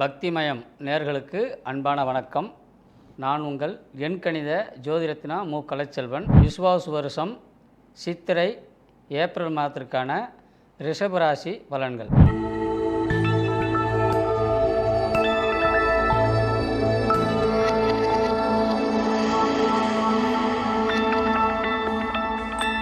பக்திமயம் நேர்களுக்கு அன்பான வணக்கம். நான் உங்கள் எண்கணித ஜோதிரத்னா மு. கலைச்செல்வன். விஸ்வாசு வருஷம் சித்திரை ஏப்ரல் மாதத்திற்கான ரிஷபராசி பலன்கள்.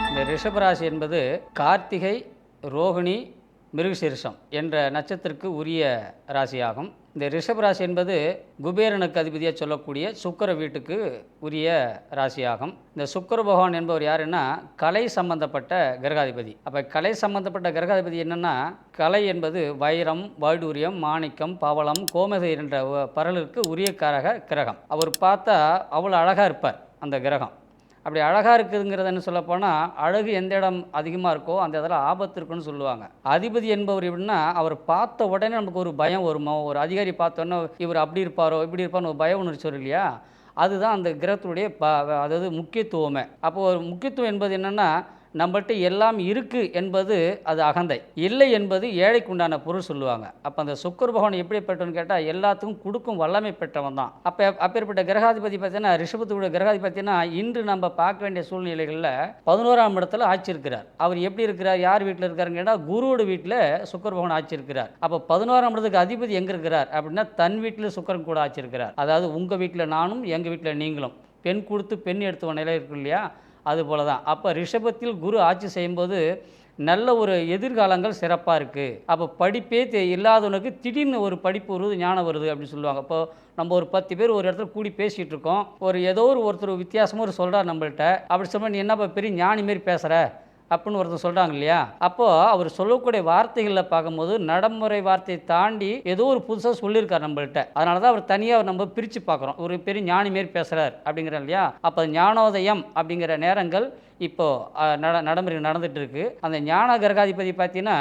இந்த ரிஷபராசி என்பது கார்த்திகை ரோகிணி மிருகசீரிஷம் என்ற நட்சத்திற்கு உரிய ராசியாகும். இந்த ரிஷபராசி என்பது குபேரனுக்கு அதிபதியாக சொல்லக்கூடிய சுக்கிர வீட்டுக்கு உரிய ராசியாகும். இந்த சுக்கர பகவான் என்பவர் யாருன்னா கலை சம்பந்தப்பட்ட கிரகாதிபதி. அப்போ கலை சம்பந்தப்பட்ட கிரகாதிபதி என்னன்னா கலை என்பது வைரம் வைடூரியம் மாணிக்கம் பவளம் கோமதை என்ற பரலுக்கு உரிய கரக கிரகம். அவர் பார்த்தா அவ்வளோ அழகாக இருப்பார் அந்த கிரகம். அப்படி அழகாக இருக்குதுங்கிறது என்ன சொல்லப்போனால் அழகு எந்த இடம் அதிகமாக இருக்கோ அந்த இடத்துல ஆபத்து இருக்குன்னு சொல்லுவாங்க. அதிபதி என்பவர் எப்படின்னா அவர் பார்த்த உடனே நமக்கு ஒரு பயம் வருமோ? ஒரு அதிகாரி பார்த்தோன்னே இவர் அப்படி இருப்பாரோ? இப்படி இருப்பார்னு ஒரு பய உணர்ச்சி வரும் இல்லையா? அதுதான் அந்த கிரகத்துடைய ப அதாவது முக்கியத்துவமே. அப்போது ஒரு முக்கியத்துவம் என்பது என்னென்னா நம்மகிட்ட எல்லாம் இருக்குது என்பது அது அகந்தை. இல்லை என்பது ஏழைக்கு உண்டான பொருள் சொல்லுவாங்க. அப்போ அந்த சுக்கர் பகவான் எப்படிப்பட்டவன்னு கேட்டால் எல்லாத்துக்கும் கொடுக்கும் வல்லமை பெற்றவன் தான். அப்போ அப்பேற்பட்ட கிரகாதிபதி பார்த்தீங்கன்னா ரிஷபத்துடைய கிரகாதிபதி பார்த்தீங்கன்னா இன்று நம்ம பார்க்க வேண்டிய சூழ்நிலைகளில் பதினோராம் இடத்துல ஆட்சி இருக்கிறார் அவர் எப்படி இருக்கிறார் யார் வீட்டில் இருக்காருன்னு கேட்டால் குருவோட வீட்டில் சுக்கர் பகவான் ஆட்சி இருக்கிறார் அப்போ பதினோராம் இடத்துக்கு அதிபதி எங்கே இருக்கிறார் அப்படின்னா தன் வீட்டில் சுக்கரன் கூட ஆட்சி இருக்கிறார் அதாவது உங்கள் வீட்டில் நானும் எங்கள் வீட்டில் நீங்களும். பெண் கொடுத்து பெண் எடுத்துவ நிலை இருக்கு இல்லையா? அது போல தான் அப்போ ரிஷபத்தில் குரு ஆட்சி செய்யும்போது நல்ல ஒரு எதிர்காலங்கள் சிறப்பாக இருக்குது அப்போ படிப்பே தெ இல்லாதவனுக்கு திடீர்னு ஒரு படிப்பு வருது ஞானம் வருது அப்படின்னு சொல்லுவாங்க. இப்போ நம்ம ஒரு பத்து பேர் ஒரு இடத்துல கூடி பேசிகிட்டு இருக்கோம். ஒரு ஏதோ ஒரு ஒருத்தர் வித்தியாசமாக ஒரு சொல்கிறார் நம்மள்கிட்ட அப்படி சொன்னால் நீ என்னப்பா பெரிய ஞானி மாரி பேசுகிற அப்படின்னு ஒருத்தர் சொல்கிறாங்க இல்லையா அப்போது அவர் சொல்லக்கூடிய வார்த்தைகளில் பார்க்கும்போது நடைமுறை வார்த்தையை தாண்டி ஏதோ ஒரு புதுசாக சொல்லியிருக்கார் நம்மள்ட்ட. அதனால தான் அவர் தனியாக நம்ம பிரித்து பார்க்குறோம். ஒரு பெரிய ஞானி மாரி பேசுகிறார் அப்படிங்கிறார் இல்லையா? அப்போ ஞானோதயம் அப்படிங்கிற நேரங்கள் இப்போது நட நடைமுறை நடந்துட்டு இருக்குது அந்த ஞான கிரகாதிபதி பார்த்தீங்கன்னா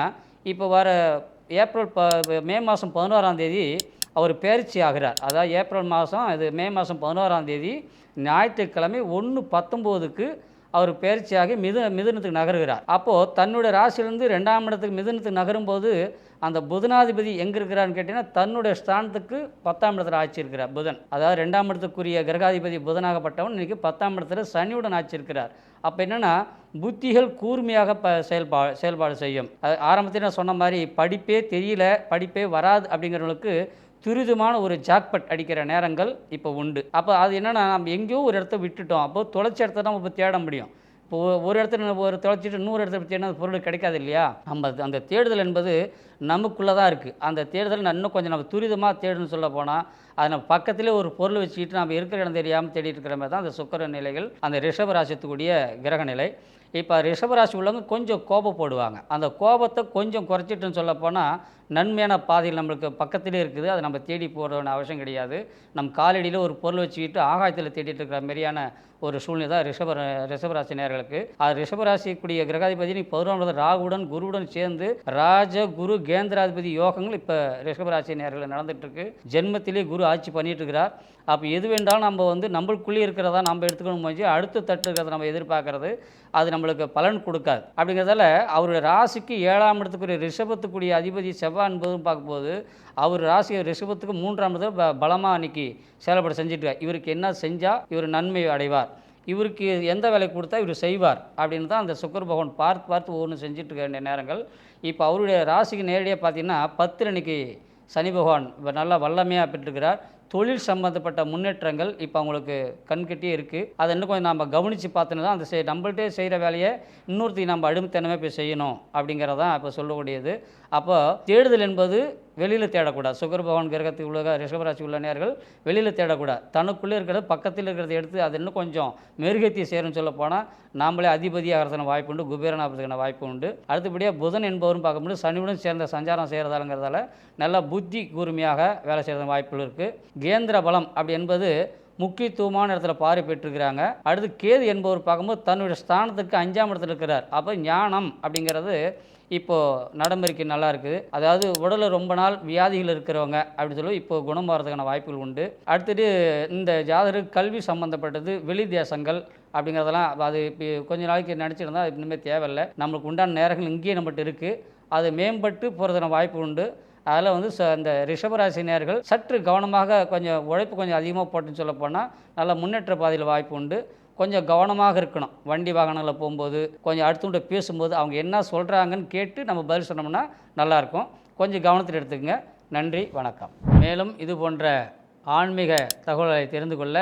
இப்போ வர ஏப்ரல் ப மே மாதம் பதினோராம் தேதி அவர் பயிற்சி ஆகிறார். அதாவது ஏப்ரல் மாதம் இது மே மாதம் பதினோராம் தேதி ஞாயிற்றுக்கிழமை ஒன்று பத்தொம்போதுக்கு அவர் பயிற்சியாகி மிது மிதுனத்துக்கு நகருகிறார். அப்போது தன்னுடைய ராசியிலிருந்து ரெண்டாம் இடத்துக்கு மிதுனத்துக்கு நகரும்போது அந்த புதனாதிபதி எங்கே இருக்கிறான்னு கேட்டிங்கன்னா தன்னுடைய ஸ்தானத்துக்கு பத்தாம் இடத்துல ஆட்சி இருக்கிறார் புதன். அதாவது ரெண்டாம் இடத்துக்குரிய கிரகாதிபதி புதனாகப்பட்டவன் இன்றைக்கி பத்தாம் இடத்துல சனியுடன் ஆட்சி இருக்கிறார். அப்போ என்னென்னா புத்திகள் கூர்மையாக ப செயல்பா செயல்பாடு செய்யும். அது ஆரம்பத்தில் நான் சொன்ன மாதிரி படிப்பே தெரியல படிப்பே வராது அப்படிங்கிறவங்களுக்கு துரிதமான ஒரு ஜாக்பட் அடிக்கிற நேரங்கள் இப்போ உண்டு. அப்போ அது என்னென்னா நம்ம எங்கேயோ ஒரு இடத்த விட்டுட்டோம். அப்போ தொலைச்ச இடத்த தான் இப்போ தேட முடியும். இப்போ ஒரு இடத்துல ஒரு தொலைச்சிட்டு இன்னொரு இடத்துல தேடினா அந்த பொருள் கிடைக்காது இல்லையா? நம்ம அது- அந்த தேடுதல் என்பது நமக்குள்ளே தான் இருக்குது அந்த தேடுதல் இன்னும் கொஞ்சம் நம்ம துரிதமாக தேடுன்னு சொல்ல போனால் அது நம்ம பக்கத்திலே ஒரு பொருள் வச்சுக்கிட்டு நம்ம இருக்கிற இடம் தெரியாமல் தேடிட்டு இருக்கிற மாதிரி தான் அந்த சுக்கர நிலைகள் அந்த ரிஷபராசியத்துக்குரிய கிரக நிலை. இப்போ ரிஷபராசி உள்ளவங்க கொஞ்சம் கோபப்படுவாங்க. அந்த கோபத்தை கொஞ்சம் குறைச்சிட்டுன்னு சொல்லப்போனால் நன்மையான பாதையில் நம்மளுக்கு பக்கத்திலே இருக்குது. அதை நம்ம தேடி போகிறோன்னு அவசியம் கிடையாது. நம் காலடியில் ஒரு பொருள் வச்சுக்கிட்டு ஆகாயத்தில் தேடிட்டு இருக்கிற மாதிரியான ஒரு சூழ்நிலை தான் ரிஷப ரிஷபராசி நேர்களுக்கு. அது ரிஷபராசிக்குரிய கிரகாதிபதி நீ ராகுடன் குருவுடன் சேர்ந்து ராஜ குரு கேந்திராதிபதி யோகங்கள் இப்போ ரிஷபராசி நேர்களில் நடந்துகிட்ருக்கு. ஜென்மத்திலே குரு ஆட்சி பண்ணிட்டு இருக்கிறார். அப்போ எது வேண்டாலும் நம்ம வந்து நம்மளுக்குள்ளே இருக்கிறதா நம்ம எடுத்துக்கணும் முடிஞ்சு அடுத்த தட்டு இருக்கிறத நம்ம எதிர்பார்க்கறது. அது நம்மளுக்கு பலன் கொடுக்காது. அப்படிங்கிறதால அவருடைய ராசிக்கு ஏழாம் இடத்துக்குரிய ரிஷபத்துக்குரிய அதிபதி செவ்வாய் என்பதும் பார்க்கும்போது அவர் ராசி ரிஷபத்துக்கு மூன்றாம் இடத்துல ப பலமாக அன்னைக்கு செயல்பட செஞ்சுட்டு இவருக்கு என்ன செஞ்சால் இவர் நன்மை அடைவார். இவருக்கு எந்த வேலை கொடுத்தா இவர் செய்வார் அப்படின்னு தான் அந்த சுக்கர பகவான் பார்த்து பார்த்து ஒவ்வொன்று செஞ்சுட்டு இருக்க வேண்டிய நேரங்கள். இப்போ அவருடைய ராசிக்கு நேரடியாக பார்த்தீங்கன்னா பத்து அன்னைக்கு சனி பகவான் நல்லா வல்லமையாக பெற்றிருக்கிறார். தொழில் சம்மந்தப்பட்ட முன்னேற்றங்கள் இப்போ அவங்களுக்கு கண்கிட்டே இருக்குது அதை இன்னும் கொஞ்சம் நம்ம கவனித்து பார்த்தோன்னா தான் அந்த செய் நம்மள்கிட்டே செய்கிற வேலையை இன்னொருத்தி நம்ம அடிமைத்தனமே போய் செய்யணும் அப்படிங்கிறதான் இப்போ சொல்லக்கூடியது. அப்போ தேடுதல் என்பது வெளியில் தேடக்கூடாது. சுகர் பகவான் கிரகத்தில் உள்ள ரிஷபராசி உள்ள நேர்கள் வெளியில் தேடக்கூடாது. தனக்குள்ளே இருக்கிறத பக்கத்தில் இருக்கிறத எடுத்து அது இன்னும் கொஞ்சம் மெருகத்தி சேரும்னு சொல்ல போனால் நாமளே அதிபதி வாய்ப்பு உண்டு குபேரனாகிறதுக்கான வாய்ப்பு உண்டு. அடுத்தபடியாக புதன் என்பவரும் பார்க்கும்போது சனியுடன் சேர்ந்த சஞ்சாரம் செய்கிறதாலங்கிறதால நல்லா புத்தி கூர்மையாக வேலை செய்கிற வாய்ப்புகள் இருக்குது கேந்திர பலம் அப்படி என்பது முக்கியத்துவமான இடத்துல பாரி பெற்றிருக்கிறாங்க. அடுத்து கேது என்பவர் பார்க்கும்போது தன்னுடைய ஸ்தானத்துக்கு அஞ்சாம் இடத்துல இருக்கிறார். அப்போ ஞானம் அப்படிங்கிறது இப்போது நடைமுறைக்கு நல்லா இருக்குது அதாவது உடலில் ரொம்ப நாள் வியாதிகள் இருக்கிறவங்க அப்படின்னு சொல்லி இப்போ குணமாகறதுக்கான வாய்ப்புகள் உண்டு. அடுத்தது இந்த ஜாதகருக்கு கல்வி சம்மந்தப்பட்டது வெளி தேசங்கள் அப்படிங்கிறதெல்லாம் அது இப்போ கொஞ்ச நாளைக்கு நினச்சிருந்தா அது இனிமேல் தேவையில்லை. நம்மளுக்கு உண்டான நேரங்கள் இங்கேயே நம்மகிட்ட இருக்குது அது மேம்பட்டு போகிறதுக்கான வாய்ப்பு உண்டு. அதில் வந்து ச- இந்த ரிஷபராசினியர்கள் சற்று கவனமாக கொஞ்சம் உழைப்பு கொஞ்சம் அதிகமாக போட்டுன்னு சொல்ல போனால் நல்ல முன்னேற்ற பாதையில் வாய்ப்பு உண்டு. கொஞ்சம் கவனமாக இருக்கணும். வண்டி வாகனங்களில் போகும்போது கொஞ்சம் அடுத்தவங்க பேசும்போது அவங்க என்ன சொல்கிறாங்கன்னு கேட்டு நம்ம பதில் சொன்னோம்னா நல்லாயிருக்கும். கொஞ்சம் கவனத்தில் எடுத்துக்கங்க. நன்றி வணக்கம். மேலும் இது போன்ற ஆன்மீக தகவல்களை தெரிந்து கொள்ள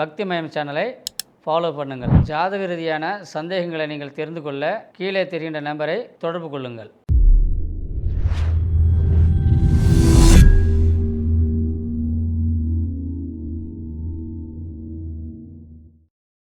பக்திமயம் சேனலை ஃபாலோ பண்ணுங்கள். ஜாதக ரீதியான சந்தேகங்களை நீங்கள் தெரிந்து கொள்ள கீழே தெரிகின்ற நம்பரை தொடர்பு கொள்ளுங்கள்.